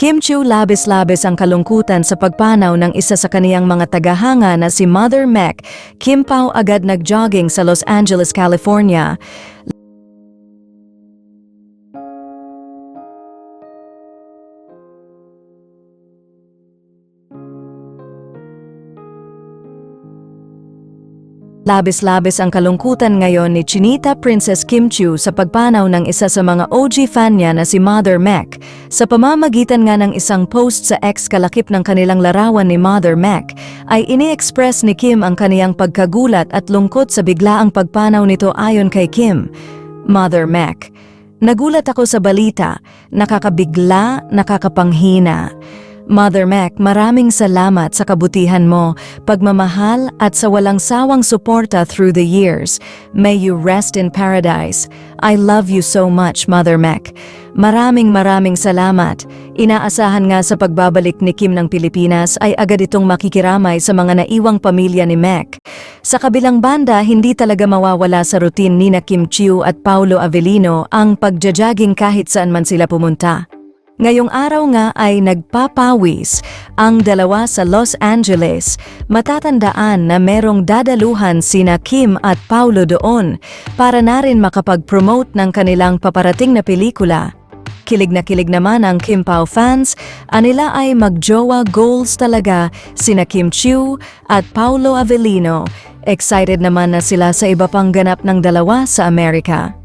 Kim Chiu labis-labis ang kalungkutan sa pagpanaw ng isa sa kaniyang mga tagahanga na si Mother Mek. Kim Pao agad nag-jogging sa Los Angeles, California. Labis-labis ang kalungkutan ngayon ni Chinita Princess Kim Chiu sa pagpanaw ng isa sa mga OG fan niya na si Mother Mek. Sa pamamagitan nga ng isang post sa ex kalakip ng kanilang larawan ni Mother Mek, ay ini-express ni Kim ang kaniyang pagkagulat at lungkot sa biglaang pagpanaw nito ayon kay Kim. Mother Mek, Nagulat ako sa balita, nakakabigla, nakakapanghina. Mother Mac, maraming salamat sa kabutihan mo, pagmamahal at sa walang sawang suporta through the years. May you rest in paradise. I love you so much, Mother Mac. Maraming maraming salamat. Inaasahan nga sa pagbabalik ni Kim ng Pilipinas ay agad itong makikiramay sa mga naiwang pamilya ni Mac. Sa kabilang banda, hindi talaga mawawala sa routine ni na Kim Chiu at Paulo Avellino ang pagja-jogging kahit saan man sila pumunta. Ngayong araw nga ay nagpapawis ang dalawa sa Los Angeles. Matatandaan na merong dadaluhan sina Kim at Paulo doon para na rin makapag-promote ng kanilang paparating na pelikula. Kilig na kilig naman ang Kim Pao fans, anila ay magjowa goals talaga sina Kim Chiu at Paulo Avellino. Excited naman na sila sa iba pang ganap ng dalawa sa Amerika.